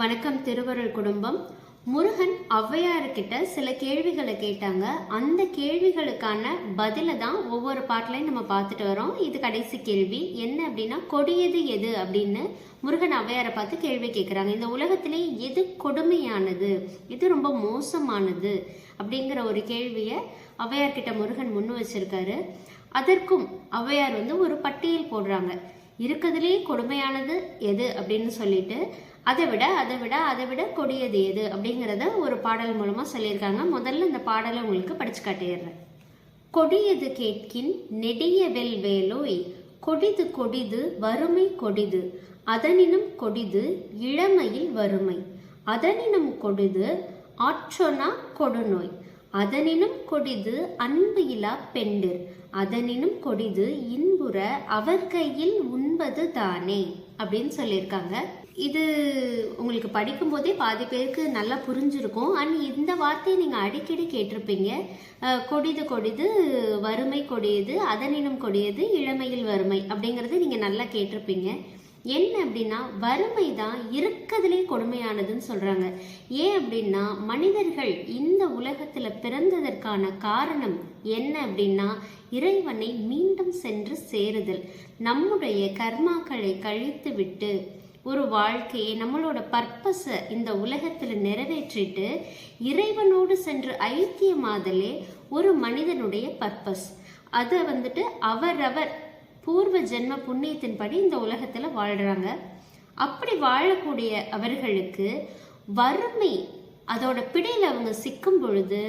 வணக்கம் திருவருள் குடும்பம். முருகன் ஔவையார்கிட்ட சில கேள்விகளை கேட்டாங்க. அந்த கேள்விகளுக்கான பதிலை தான் ஒவ்வொரு பாட்டிலையும் நம்ம பார்த்துட்டு வரோம். இது கடைசி கேள்வி. என்ன அப்படின்னா கொடியது எது அப்படின்னு முருகன் ஔவையாரை பார்த்து கேள்வி கேட்குறாங்க. இந்த உலகத்திலே எது கொடுமையானது? எது ரொம்ப மோசமானது? அப்படிங்கிற ஒரு கேள்வியை ஔவையார்கிட்ட முருகன் முன் வச்சிருக்காரு. அதற்கும் ஔவையார் வந்து ஒரு பட்டியல் போடுறாங்க. இருக்கிறதுலே கொடுமையானது எது அப்படின்னு சொல்லிட்டு அதை விட அதை விட அதை விட கொடியது எது? அப்படிங்கிறத ஒரு பாடல் மூலமாக சொல்லியிருக்காங்க. முதல்ல இந்த பாடலை உங்களுக்கு படிச்சு காட்டிடுறேன். கொடியது கேட்கின் நெடிய வெல் வேலோய் கொடிது கொடிது வறுமை கொடிது அதனினும் கொடிது இளமையில் வறுமை அதனினும் கொடிது ஆற்றொனா கொடுநோய் அதனினும் கொடிது அன்பு இலா பெண்டிர் அதனினும் கொடிது இன்புற அவர் கையில் உண்பது தானே அப்படின்னு சொல்லியிருக்காங்க. இது உங்களுக்கு படிக்கும்போதே பாதி பேருக்கு நல்லா புரிஞ்சிருக்கும். அண்ட் இந்த வார்த்தையை நீங்கள் அடிக்கடி கேட்டிருப்பீங்க. கொடிது கொடிது வறுமை கொடியது அதனினும் கொடியது இளமையில் வறுமை அப்படிங்கிறது நீங்கள் நல்லா கேட்டிருப்பீங்க. என்ன அப்படின்னா வறுமை தான் இருக்கிறதுலே கொடுமையானதுன்னு சொல்கிறாங்க ஏன் அப்படின்னா மனிதர்கள் இந்த உலகத்தில் பிறந்ததற்கான காரணம் என்ன அப்படின்னா இறைவனை மீண்டும் சென்று சேருதல். நம்முடைய கர்மாக்களை கழித்து விட்டு ஒரு வாழ்க்கையை நம்மளோட பர்பஸை இந்த உலகத்தில் நிறைவேற்றிட்டு இறைவனோடு சென்று ஐக்கியமாதலே ஒரு மனிதனுடைய பர்பஸ் அதை வந்துட்டு அவரவர் பூர்வ ஜென்ம புண்ணியத்தின்படி இந்த உலகத்தில் வாழ்கிறாங்க அப்படி வாழக்கூடிய அவர்களுக்கு வறுமை அதோட பிடியில் அவங்க சிக்கும் பொழுது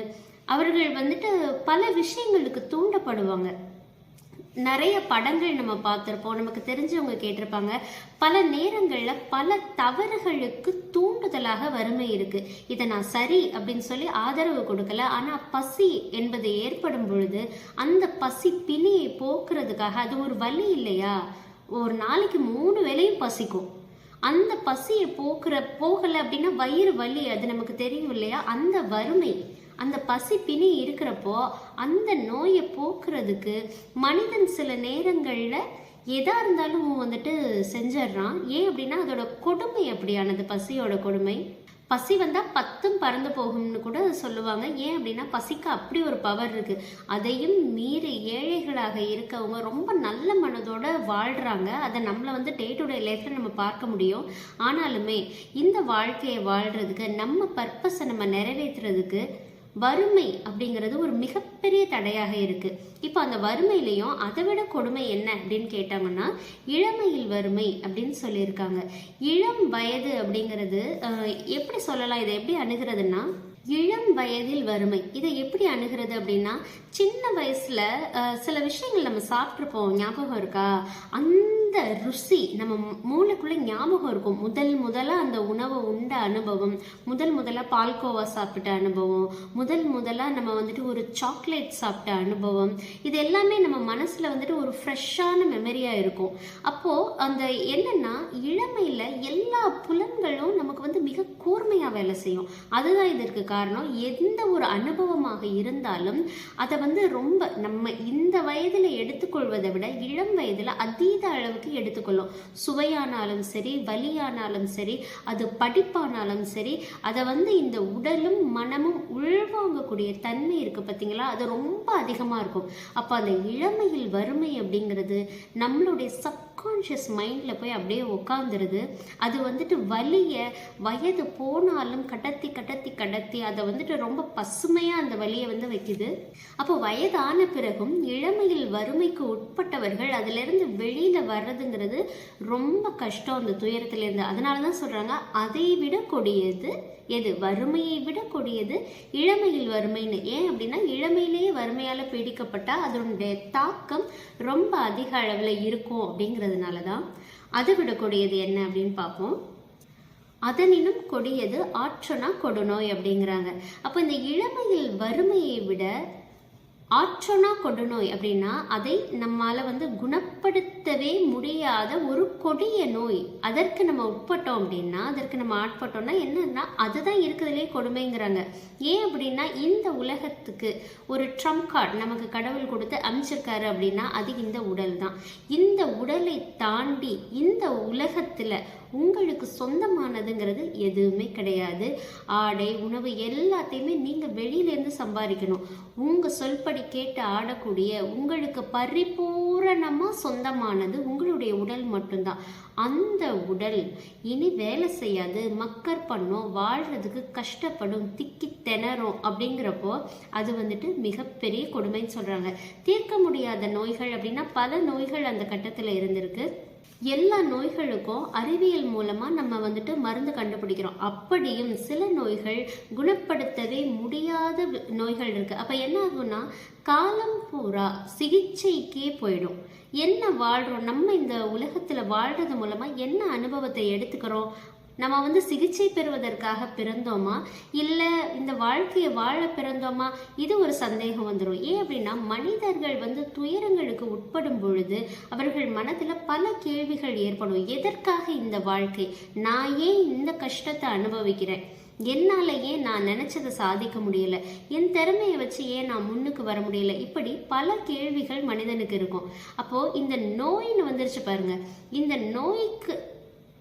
அவர்கள் வந்துட்டு பல விஷயங்களுக்கு தூண்டப்படுவாங்க. நிறைய படங்கள் நம்ம பார்த்துருப்போம். நமக்கு தெரிஞ்சவங்க கேட்டிருப்பாங்க. பல நேரங்களில் பல தவறுகளுக்கு தூண்டுதலாக வறுமை இருக்கு. இதை நான் சரி அப்படின்னு சொல்லி ஆதரவு கொடுக்கல. ஆனால் பசி என்பது ஏற்படும் பொழுது அந்த பசி பிணியை போக்குறதுக்காக அது ஒரு வலி இல்லையா? ஒரு நாளைக்கு மூணு வேளையும் பசிக்கும். அந்த பசியை போக்குற போகலை அப்படின்னா வயிறு வலி அது நமக்கு தெரியும் இல்லையா? அந்த வறுமை. அந்த பசி பிணி இருக்கிறப்போ அந்த நோயை போக்குறதுக்கு மனிதன் சில நேரங்களில் எதாக இருந்தாலும் வந்துட்டு செஞ்சிடுறான் ஏன் அப்படின்னா அதோட கொடுமை அப்படியானது பசியோட கொடுமை. பசி வந்தால் பத்தும் பறந்து போகும்னு கூட சொல்லுவாங்க. ஏன் அப்படின்னா பசிக்கு அப்படி ஒரு பவர் இருக்குது அதையும் மீறி ஏழைகளாக இருக்கவங்க ரொம்ப நல்ல மனதோட வாழ்கிறாங்க அதை நம்மளை வந்து டே டு டே லைஃப்பில் நம்ம பார்க்க முடியும். ஆனாலுமே இந்த வாழ்க்கையை வாழ்கிறதுக்கு நம்ம பர்பஸை நம்ம நிறைவேற்றுறதுக்கு வறுமை அப்படிங்கிறது ஒரு மிகப்பெரிய தடையாக இருக்கு. இப்போ அந்த வறுமையிலையும் அதை விட கொடுமை என்ன அப்படின்னு கேட்டாங்கன்னா இளமையில் வறுமை அப்படின்னு சொல்லியிருக்காங்க. இளம் வயது அப்படிங்கிறது எப்படி சொல்லலாம்? இதை எப்படி அணுகிறதுன்னா இளம் வயதில் வறுமை. இதை எப்படி அணுகிறது அப்படின்னா சின்ன வயசுல சில விஷயங்கள் நம்ம சாப்பிட்ருப்போம் ஞாபகம் இருக்கா? அந்த ருசி நம்ம மூளைக்குள்ள ஞாபகம் இருக்கும். முதல் முதல்ல அந்த உணவை உண்ட அனுபவம் முதல் முதல்ல பால்கோவா சாப்பிட்ட அனுபவம் முதல் முதல்ல நம்ம வந்துட்டு ஒரு சாக்லேட் சாப்பிட்ட அனுபவம் இது எல்லாமே நம்ம மனசுல வந்துட்டு ஒரு ஃப்ரெஷ்ஷான மெமரியா இருக்கும். அப்போ அந்த என்னன்னா இளமையில எல்லா புலன்களும் நமக்கு வந்து மிக கூர்மையா வேலை செய்யும். அதுதான் இதற்கு காரணம். எந்த ஒரு அனுபவமாக இருந்தாலும் அதை வந்து ரொம்ப நம்ம இந்த வயதில் எடுத்துக்கொள்வதை விட இளம் வயதில் அதீத அளவுக்கு எடுத்துக்கொள்ளும். சுவையானாலும் சரி வலியானாலும் சரி அது படிப்பானாலும் சரி அதை வந்து இந்த உடலும் மனமும் உள்வாங்கக்கூடிய தன்மை இருக்கு பார்த்தீங்களா? அது ரொம்ப அதிகமாக இருக்கும். அப்போ அந்த இளமையில் வறுமை அப்படிங்கிறது நம்மளுடைய சப்கான்ஷியஸ் மைண்டில் போய் அப்படியே உட்காந்துருது அது வந்துட்டு வலியை வயது போனாலும் கடத்தி கடத்தி கடத்தி அதை வந்துட்டு ரொம்ப பசுமையாக அந்த வலியை வந்து வைக்குது. அப்போ வயதான பிறகும் இளமையில் வறுமைக்கு உட்பட்டவர்கள் அதிலிருந்து வெளியில் வர்றதுங்கிறது ரொம்ப கஷ்டம் அந்த துயரத்துலேருந்து. அதனால தான் சொல்கிறாங்க அதை விட கொடியது எது? வறுமையை விட கொடியது இளமையில் வறுமைன்னு. ஏன் அப்படின்னா இளமையிலேயே வறுமையால் பீடிக்கப்பட்டால் அதனுடைய தாக்கம் ரொம்ப அதிக அளவில் இருக்கும் அப்படிங்கிறதுனால தான் அதை விட கொடியது என்ன அப்படின்னு பார்ப்போம். அதனினும் கொடியது ஆற்றனா கொடுநோய் அப்படிங்கிறாங்க. அப்போ இந்த இளமையில் வறுமையை விட ஆற்றனா கொடுநோய் அப்படின்னா அதை நம்மால வந்து குணப்படுத்தவே முடியாத ஒரு கொடிய நோய். அதற்கு நம்ம உட்பட்டோம் அப்படின்னா அதற்கு நம்ம ஆட்பட்டோம்னா என்னன்னா அதுதான் இருக்கிறதுலே கொடுமைங்கிறாங்க. ஏன் அப்படின்னா இந்த உலகத்துக்கு ஒரு ட்ரம்ப் கார்டு நமக்கு கடவுள் கொடுத்து அமைச்சிருக்காரு அப்படின்னா அது இந்த உடல் தான் இந்த உடலை தாண்டி இந்த உலகத்துல உங்களுக்கு சொந்தமானதுங்கிறது எதுவுமே கிடையாது. ஆடை உணவு எல்லாத்தையுமே நீங்கள் வெளியிலேருந்து சம்பாதிக்கணும். உங்கள் சொல்படி கேட்டு ஆடக்கூடிய உங்களுக்கு பரிபூரணமாக சொந்தமானது உங்களுடைய உடல் மட்டும்தான். அந்த உடல் இனி வேலை செய்யாது. மக்கர் பண்ணும் வாழ்கிறதுக்கு கஷ்டப்படும் திக்கி திணறும் அப்படிங்கிறப்போ அது வந்துட்டு மிகப்பெரிய கொடுமைன்னு சொல்கிறாங்க தீர்க்க முடியாத நோய்கள் அப்படின்னா பல நோய்கள் அந்த கட்டத்தில் இருந்திருக்கு. எல்லா நோய்களுக்கும் அறிவியல் மூலமாக நம்ம வந்துட்டு மருந்து கண்டுபிடிக்கிறோம். அப்படியும் சில நோய்கள் குணப்படுத்தவே முடியாத நோய்கள் இருக்குது அப்போ என்ன ஆகும்னா காலம் பூரா சிகிச்சைக்கே போயிடும். என்ன வாழ்கிறோம் நம்ம இந்த உலகத்தில் வாழ்கிறது மூலமாக என்ன அனுபவத்தை எடுத்துக்கிறோம்? நம்ம வந்து சிகிச்சை பெறுவதற்காக பிறந்தோமா? இல்லை இந்த வாழ்க்கையை வாழ பிறந்தோமா? இது ஒரு சந்தேகம் வந்துடும் ஏன் அப்படின்னா மனிதர்கள் வந்து துயரங்களுக்கு உட்படும் பொழுது அவர்கள் மனதில் பல கேள்விகள் ஏற்படும். எதற்காக இந்த வாழ்க்கை? நான் ஏன் இந்த கஷ்டத்தை அனுபவிக்கிறேன்? என்னால் ஏன் நான் நினைச்சதை சாதிக்க முடியல? என் திறமையை வச்சு ஏன் நான் முன்னுக்கு வர முடியல? இப்படி பல கேள்விகள் மனிதனுக்கு இருக்கும். அப்போ இந்த நோயின்னு வந்துருச்சு பாருங்க. இந்த நோய்க்கு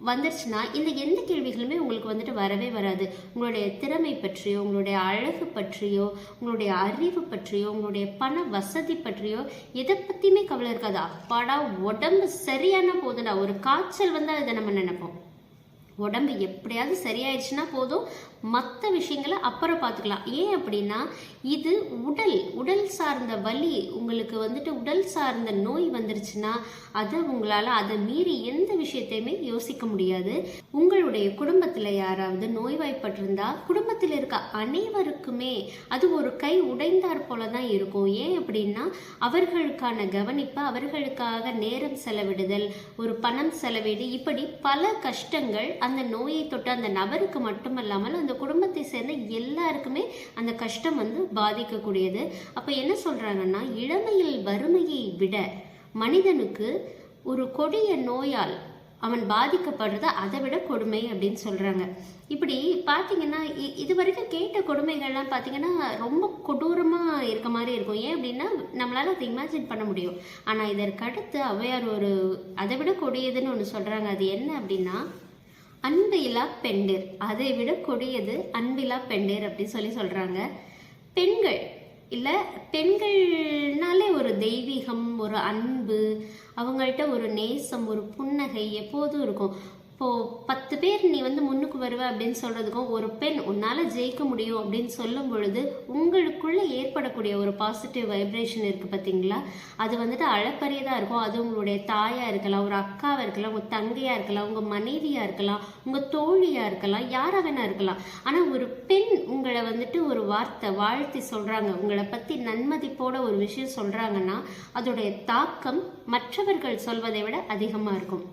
வந்துருச்சுன்னா இந்த எந்த கேள்விகளுமே உங்களுக்கு வந்துட்டு வரவே வராது. உங்களுடைய திறமை பற்றியோ உங்களுடைய அழகு பற்றியோ உங்களுடைய அறிவு பற்றியோ உங்களுடைய பண வசதி பற்றியோ எதை பற்றியுமே கவலை இருக்காது. அப்பாடா உடம்பு சரியான போதுடா. ஒரு காய்ச்சல் வந்தால் இதை நம்ம நினைப்போம். உடம்பு எப்படியாவது சரியாயிடுச்சுன்னா போதும். மற்ற விஷயங்களை அப்புறம் பார்த்துக்கலாம். ஏன் அப்படின்னா இது உடல் உடல் சார்ந்த வலி உங்களுக்கு வந்துட்டு உடல் சார்ந்த நோய் வந்துருச்சுன்னா அதை உங்களால் அதை மீறி எந்த விஷயத்தையுமே யோசிக்க முடியாது. உங்களுடைய குடும்பத்தில் யாராவது நோய்வாய்ப்பட்டிருந்தா குடும்பத்தில் இருக்க அனைவருக்குமே அது ஒரு கை உடைந்தார் போல தான் இருக்கும். ஏன் அப்படின்னா அவர்களுக்கான கவனிப்பு அவர்களுக்காக நேரம் செலவிடுதல் ஒரு பணம் செலவிடு இப்படி பல கஷ்டங்கள் அந்த நோயை தொட்ட அந்த நபருக்கு மட்டுமல்லாமல் அந்த குடும்பத்தை சேர்ந்த எல்லாருக்குமே அந்த கஷ்டம் வந்து பாதிக்கக்கூடியது. அப்போ என்ன சொல்கிறாங்கன்னா இளமையில் வறுமையை விட மனிதனுக்கு ஒரு கொடிய நோயால் அவன் பாதிக்கப்படுறது அதை விட கொடுமை அப்படின்னு சொல்கிறாங்க இப்படி பார்த்தீங்கன்னா இ- இது வரைக்கும் கேட்ட கொடுமைகள்லாம் பார்த்தீங்கன்னா ரொம்ப கொடூரமாக இருக்க மாதிரி இருக்கும். ஏன் அப்படின்னா நம்மளால் அதை இமேஜின் பண்ண முடியும். ஆனால் இதற்கடுத்து அவையார் ஒரு அதை விட கொடியதுன்னு ஒன்று சொல்கிறாங்க அது என்ன அப்படின்னா அன்பிலா பெண்டிர். அதை விட கொடியது அன்பிலா பெண்டிர் அப்படின்னு சொல்லி சொல்றாங்க. பெண்கள் இல்லை பெண்கள்னாலே ஒரு தெய்வீகம் ஒரு அன்பு அவங்கள்ட்ட ஒரு நேசம் ஒரு புன்னகை எப்போதும் இருக்கும். இப்போ பத்து பேர் நீ வந்து முன்னுக்கு வருவ அப்படின்னு சொல்றதுக்கும் ஒரு பெண் உன்னால ஜெயிக்க முடியும் அப்படின்னு சொல்லும் பொழுது உங்களுக்குள்ள ஏற்படக்கூடிய ஒரு பாசிட்டிவ் வைப்ரேஷன் இருக்கு பார்த்தீங்களா அது வந்துட்டு அளப்பரியதா இருக்கும். அது உங்களுடைய தாயா இருக்கலாம் ஒரு அக்காவா இருக்கலாம் உங்க தங்கையா இருக்கலாம் உங்க மனைவியா இருக்கலாம் உங்க தோழியா இருக்கலாம் யாரா வேணா இருக்கலாம். ஆனா ஒரு பெண் உங்களை வந்துட்டு ஒரு வார்த்தை வாழ்த்தி சொல்றாங்க உங்களை பத்தி நன்மதிப்போட ஒரு விஷயம் சொல்றாங்கன்னா அதோடைய தாக்கம் மற்றவர்கள் சொல்வதை விட அதிகமா இருக்கும்.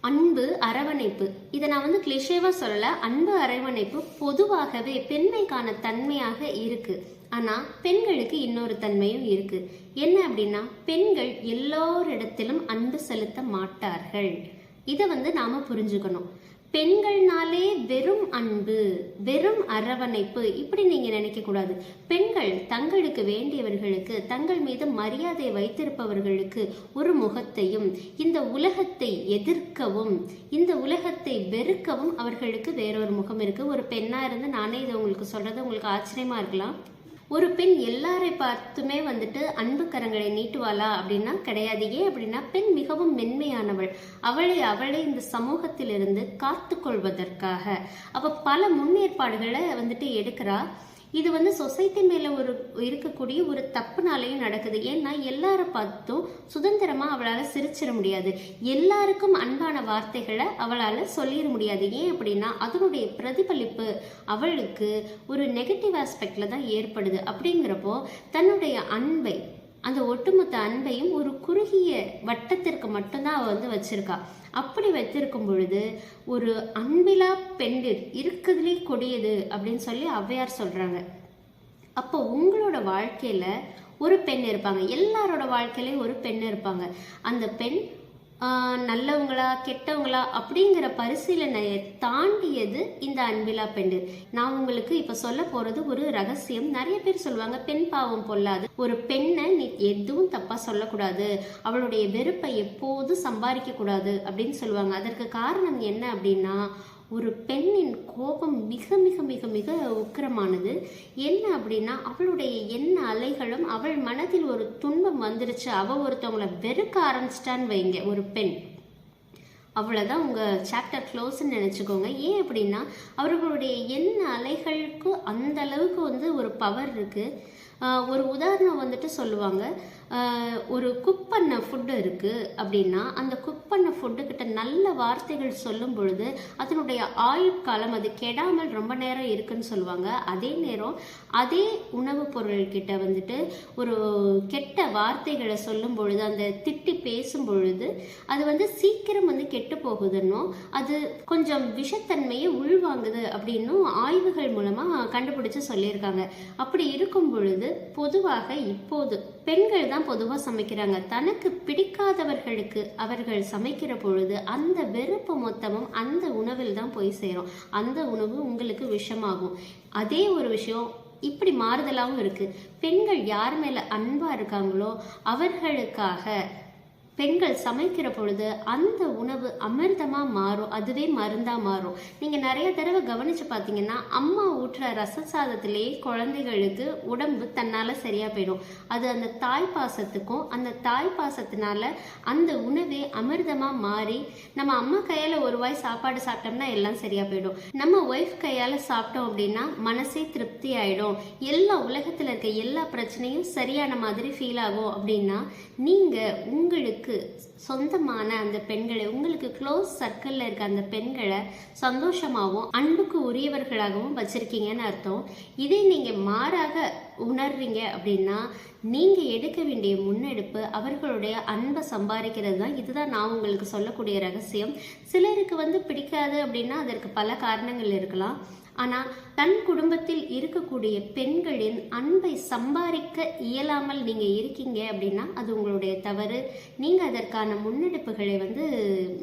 அன்பு அரவணைப்பு. இதை நான் வந்து கிளிஷேவா சொல்லல. அன்பு அரவணைப்பு பொதுவாகவே பெண்மைக்கான தன்மையாக இருக்கு. ஆனா பெண்களுக்கு இன்னொரு தன்மையும் இருக்கு. என்ன அப்படின்னா பெண்கள் எல்லோரிடத்திலும் அன்பு செலுத்த மாட்டார்கள். இதை வந்து நாம புரிஞ்சுக்கணும். பெண்கள்னாலே வெறும் அன்பு வெறும் அரவணைப்பு. இப்படி நீங்க நினைக்க கூடாது பெண்கள் தங்களுக்கு வேண்டியவர்களுக்கு தங்கள் மீது மரியாதை வைத்திருப்பவர்களுக்கு ஒரு முகத்தையும் இந்த உலகத்தை எதிர்க்கவும் இந்த உலகத்தை வெறுக்கவும் அவர்களுக்கு வேறொரு முகம் இருக்கு. ஒரு பெண்ணா இருந்து நானே இதை உங்களுக்கு சொல்றது உங்களுக்கு ஆச்சரியமா இருக்கலாம்? ஒரு பெண் எல்லாரை பார்த்துமே வந்துட்டு அன்பு கரங்களை நீட்டுவாளா அப்படின்னா கிடையாது. ஏன் அப்படின்னா பெண் மிகவும் மென்மையானவள். அவளை அவளை இந்த சமூகத்திலிருந்து காத்து கொள்வதற்காக அவ பல முன்னேற்பாடுகளை வந்துட்டு எடுக்கிறா. இது வந்து சொசைட்டி மேலே ஒரு இருக்கக்கூடிய ஒரு தப்புனாலையும் நடக்குது. ஏன்னா எல்லார பார்த்தும் சுதந்திரமாக அவளால் சிரிச்சிட முடியாது. எல்லாருக்கும் அன்பான வார்த்தைகளை அவளால் சொல்லிட முடியாது. ஏன் அப்படின்னா அதனுடைய பிரதிபலிப்பு அவளுக்கு ஒரு நெகட்டிவ் ஆஸ்பெக்டில் தான் ஏற்படுது. அப்படிங்கிறப்போ தன்னுடைய அன்பை அந்த ஒட்டுமொத்த அன்பையும் ஒரு குறுகிய வட்டத்திற்கு மட்டும்தான் அவள் வந்து வச்சிருக்கா. அப்படி வச்சிருக்கும் பொழுது ஒரு அன்பிலா பெண்டிர் இருக்கிறதுலே கொடியது அப்படின்னு சொல்லி ஔவையார் சொல்கிறாங்க அப்போ உங்களோட வாழ்க்கையில் ஒரு பெண் இருப்பாங்க. எல்லாரோட வாழ்க்கையிலையும் ஒரு பெண் இருப்பாங்க. அந்த பெண் நல்லவங்களா கெட்டவங்களா அப்படிங்கிற பரிசீலனையை தாண்டியது இந்த அன்பிலா பெண்டு நான் உங்களுக்கு இப்ப சொல்ல போறது ஒரு ரகசியம். நிறைய பேர் சொல்லுவாங்க பெண் பாவம் பொல்லாது. ஒரு பெண்ணை நீ எதுவும் தப்பா சொல்லக்கூடாது. அவளுடைய வெறுப்பை எப்போதும் சம்பாதிக்க கூடாது அப்படின்னு சொல்லுவாங்க. அதற்கு காரணம் என்ன அப்படின்னா ஒரு பெண்ணின் கோபம் மிக மிக மிக மிக உக்கிரமானது. என்ன அப்படின்னா அவளுடைய எண்ண அலைகளும் அவள் மனதில் ஒரு துன்பம் வந்துருச்சு. அவள் ஒருத்தவங்களை வெறுக்க ஆரம்பிச்சிட்டான்னு வைங்க ஒரு பெண். அவ்வளோதான் உங்கள் சாப்டர் க்ளோஸ்ன்னு நினச்சிக்கோங்க. ஏன் அப்படின்னா அவர்களுடைய எண்ண அலைகளுக்கு அந்த அளவுக்கு வந்து ஒரு பவர் இருக்குது ஒரு உதாரணம் வந்துட்டு சொல்லுவாங்க. ஒரு குக் பண்ண ஃபுட்டு இருக்குது அப்படின்னா அந்த குக் பண்ண ஃபுட்டுக்கிட்ட நல்ல வார்த்தைகள் சொல்லும் பொழுது அதனுடைய ஆயுட்காலம் அது கெடாமல் ரொம்ப நேரம் இருக்குன்னு சொல்லுவாங்க. அதே நேரம் அதே உணவுப் பொருள்கிட்ட வந்துட்டு ஒரு கெட்ட வார்த்தைகளை சொல்லும் பொழுது அந்த திட்டி பேசும் பொழுது அது வந்து சீக்கிரம் வந்து கெட்டு போகுதுன்னும் அது கொஞ்சம் விஷத்தன்மையை உள்வாங்குது அப்படின்னும் ஆய்வுகள் மூலமாக கண்டுபிடிச்சு சொல்லியிருக்காங்க. அப்படி இருக்கும் பொழுது பொதுவாக இப்போது பெண்கள் தான் பொதுவாக சமைக்கிறாங்க. தனக்கு பிடிக்காதவர்களுக்கு அவர்கள் சமைக்கிற பொழுது அந்த வெறுப்பு மொத்தமும் அந்த உணவில் தான் போய் சேரும். அந்த உணவு உங்களுக்கு விஷமாகும். அதே ஒரு விஷயம் இப்படி மாறுதலாகவும் இருக்குது பெண்கள் யார் மேலே அன்பாக இருக்காங்களோ அவர்களுக்காக பெண்கள் சமைக்கிற பொழுது அந்த உணவு அமிர்தமா மாறும் அதுவே மருந்தா மாறும். நீங்க நிறைய தடவை கவனிச்சு பார்த்தீங்கன்னா அம்மா ஊட்டுற ரச சாதத்திலேயே குழந்தைகளுக்கு உடம்பு தன்னால சரியா போயிடும். அது அந்த தாய் பாசத்துக்கும் அந்த தாய் பாசத்தினால அந்த உணவே அமிர்தமா மாறி நம்ம அம்மா கையால ஒரு வாய் சாப்பாடு சாப்பிட்டோம்னா எல்லாம் சரியா போயிடும். நம்ம ஒய்ஃப் கையால சாப்பிட்டோம் அப்படின்னா மனசே திருப்தி ஆயிடும். எல்லா உலகத்துல இருக்க எல்லா பிரச்சனையும் சரியான மாதிரி ஃபீல் ஆகும் அப்படின்னா நீங்க உங்களுக்கு சொந்தமான அந்த பெண்களை உங்களுக்கு க்ளோஸ் சர்க்கிளில் இருக்க அந்த பெண்களை சந்தோஷமாகவும் அன்புக்கு உரியவர்களாகவும் வச்சுருக்கீங்கன்னு அர்த்தம். இதே நீங்கள் மாறாக உணர்றீங்க அப்படின்னா நீங்கள் எடுக்க வேண்டிய முன்னெடுப்பு அவர்களுடைய அன்பை சம்பாதிக்கிறது தான். இதுதான் நான் உங்களுக்கு சொல்லக்கூடிய ரகசியம். சிலருக்கு வந்து பிடிக்காது அப்படின்னா அதற்கு பல காரணங்கள் இருக்கலாம். ஆனால் தன் குடும்பத்தில் இருக்கக்கூடிய பெண்களின் அன்பை சம்பாதிக்க இயலாமல் நீங்கள் இருக்கீங்க அப்படின்னா அது உங்களுடைய தவறு. நீங்கள் அதற்கான முன்னெடுப்புகளை வந்து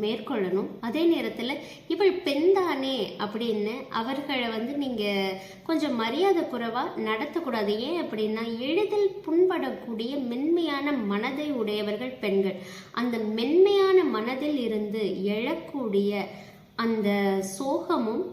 மேற்கொள்ளணும். அதே நேரத்தில் இவள் பெண்தானே அப்படின்னு அவர்களை வந்து நீங்கள் கொஞ்சம் மரியாதை குறைவாக நடத்தக்கூடாது. ஏன் அப்படின்னா எளிதில் புண்படக்கூடிய மென்மையான மனதை உடையவர்கள் பெண்கள். அந்த மென்மையான மனதில் இருந்து எழக்கூடிய அந்த சோகமும்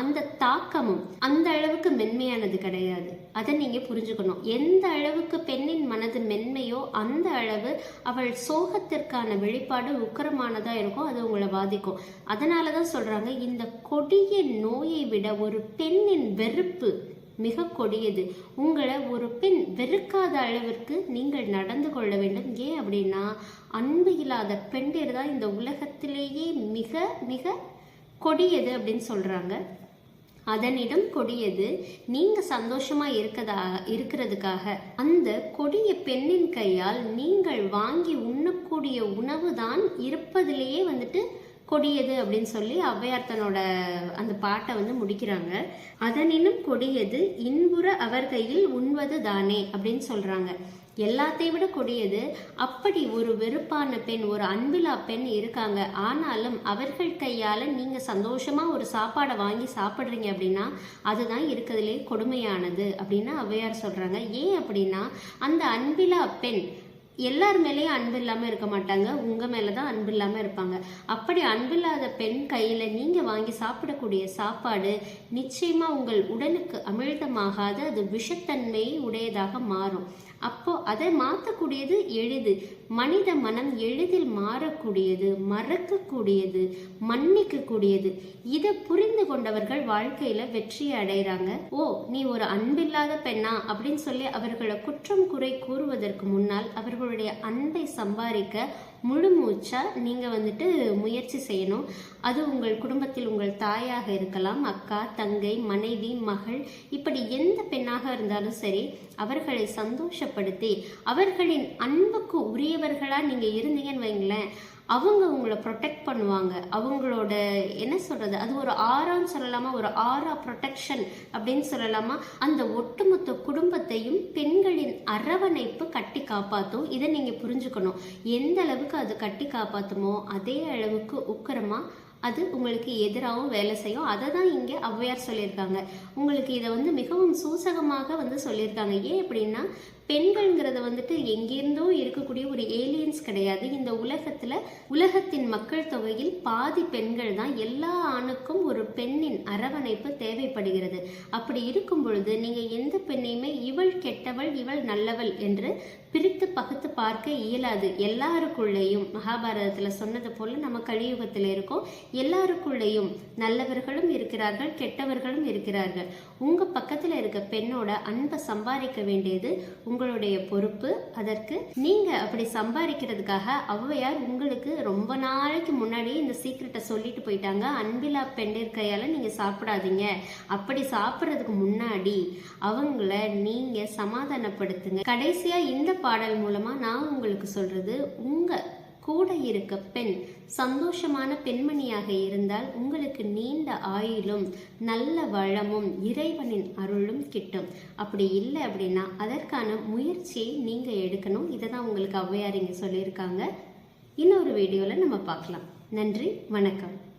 அந்த தாக்கமும் அந்த அளவுக்கு மென்மையானது கிடையாது. அதை நீங்கள் புரிஞ்சுக்கணும். எந்த அளவுக்கு பெண்ணின் மனது மென்மையோ அந்த அளவு அவள் சோகத்திற்கான வெளிப்பாடு உக்கரமானதாக இருக்கும் அது உங்களை பாதிக்கும். அதனால தான் சொல்கிறாங்க இந்த கொடிய நோயை விட ஒரு பெண்ணின் வெறுப்பு மிக கொடியது. உங்களை ஒரு பெண் வெறுக்காத அளவிற்கு நீங்கள் நடந்து கொள்ள வேண்டும். ஏன் அப்படின்னா அன்பு இல்லாத பெண்டர் தான் இந்த உலகத்திலேயே மிக மிக கொடியது அப்படின்னு சொல்கிறாங்க அதனிடம் கொடியது நீங்க சந்தோஷமா இருக்கதா இருக்கிறதுக்காக. அந்த கொடிய பெண்ணின் கையால் நீங்கள் வாங்கி உண்ணக்கூடிய உணவு தான் இருப்பதிலேயே வந்துட்டு கொடியது அப்படின்னு சொல்லி ஔவையார் தன்னோட அந்த பாட்டை வந்து முடிக்கிறாங்க. அதனினும் கொடியது இன்புற அவர் கையில் உண்வது தானே அப்படின்னு சொல்றாங்க. எல்லாத்தை விட கொடியது அப்படி ஒரு வெறுப்பான பெண் ஒரு அன்பிலா பெண் இருக்காங்க. ஆனாலும் அவர்கள் கையால நீங்க சந்தோஷமா ஒரு சாப்பாடை வாங்கி சாப்பிட்றீங்க அப்படின்னா அதுதான் இருக்கிறதுலே கொடுமையானது அப்படின்னு ஔவையார் சொல்றாங்க. ஏன் அப்படின்னா அந்த அன்பிலா பெண் எல்லார் மேலேயும் அன்பு இல்லாமல் இருக்க மாட்டாங்க. உங்கள் மேலே தான் அன்பு இல்லாமல் இருப்பாங்க. அப்படி அன்பில்லாத பெண் கையில் நீங்கள் வாங்கி சாப்பிடக்கூடிய சாப்பாடு நிச்சயமாக உங்கள் உடலுக்கு அமிழ்தமாகாத. அது விஷத்தன்மை உடையதாக மாறும். அப்போ அதை மாற்றக்கூடியது எளிது. மனித மனம் எளிதில் மாறக்கூடியது மறக்கக்கூடியது மன்னிக்கக்கூடியது. இதை புரிந்து கொண்டவர்கள் வாழ்க்கையில வெற்றி அடைகிறாங்க ஓ நீ ஒரு அன்பில்லாத பெண்ணா? அப்படின்னு சொல்லி அவர்களை குற்றம் குறை கூறுவதற்கு முன்னால் அவர்களுடைய அன்பை சம்பாதிக்க முழு மூச்சா நீங்க வந்துட்டு முயற்சி செய்யணும். அது உங்கள் குடும்பத்தில் உங்கள் தாயாக இருக்கலாம் அக்கா தங்கை மனைவி மகள். இப்படி எந்த பெண்ணாக இருந்தாலும் சரி அவர்களை சந்தோஷப்படுத்தி அவர்களின் அன்புக்கு உரியவர்களா நீங்க இருந்தீங்கன்னு வைங்களேன். அவங்க உங்களை ப்ரொடெக்ட் பண்ணுவாங்க. அவங்களோட என்ன சொல்றது அது ஒரு ஆறான்னு சொல்லலாமா? ஒரு ஆறா ப்ரொடெக்ஷன் அப்படின்னு சொல்லலாமா? அந்த ஒட்டுமொத்த குடும்பத்தையும் பெண்களின் அரவணைப்பு கட்டி காப்பாற்றும் இதை நீங்கள் புரிஞ்சுக்கணும். எந்த அளவுக்கு அது கட்டி காப்பாற்றுமோ அதே அளவுக்கு உக்கரமாக அது உங்களுக்கு எதிராகவும் வேலை செய்யும். அதை தான் இங்கே ஔவையார் சொல்லியிருக்காங்க. உங்களுக்கு இதை வந்து மிகவும் சூசகமாக வந்து சொல்லியிருக்காங்க. ஏன் அப்படின்னா பெண்கள்ங்கிறது வந்துட்டு எங்கேருந்தோ இருக்கக்கூடிய ஒரு ஏலியன்ஸ் கிடையாது. இந்த உலகத்தில் உலகத்தின் மக்கள் தொகையில் பாதி பெண்கள் தான். எல்லா ஆணுக்கும் ஒரு பெண்ணின் அரவணைப்பு தேவைப்படுகிறது. அப்படி இருக்கும் பொழுது நீங்கள் எந்த பெண்ணையுமே இவள் கெட்டவள் இவள் நல்லவள் என்று பிரித்து பகுத்து பார்க்க இயலாது. எல்லாருக்குள்ளேயும் மகாபாரதத்தில் சொன்னது போல நம்ம கலியுகத்தில் இருக்கோம். எல்லாருக்குள்ளேயும் நல்லவர்களும் இருக்கிறார்கள் கெட்டவர்களும் இருக்கிறார்கள். உங்கள் பக்கத்தில் இருக்க பெண்ணோட அன்பை சம்பாதிக்க வேண்டியது உங்களுடைய பொறுப்பு. அதற்கு நீங்கள் அப்படி சம்பாதிக்கிறதுக்காக ஔவையார் உங்களுக்கு ரொம்ப நாளைக்கு முன்னாடி இந்த சீக்கிரட்டை சொல்லிட்டு போயிட்டாங்க. அன்பிலா பெண்டிற்கையால நீங்கள் சாப்பிடாதீங்க. அப்படி சாப்பிட்றதுக்கு முன்னாடி அவங்கள நீங்கள் சமாதானப்படுத்துங்க. கடைசியாக இந்த பாடல் மூலமாக நான் உங்களுக்கு சொல்கிறது உங்கள் கூட இருக்க பெண் சந்தோஷமான பெண்மணியாக இருந்தால் உங்களுக்கு நீண்ட ஆயுளும் நல்ல வளமும் இறைவனின் அருளும் கிட்டும். அப்படி இல்லை அப்படின்னா அதற்கான முயற்சியை நீங்கள் எடுக்கணும். இதை தான் உங்களுக்கு ஔவையார் இங்கே சொல்லியிருக்காங்க. இன்னொரு வீடியோவில் நம்ம பார்க்கலாம். நன்றி வணக்கம்.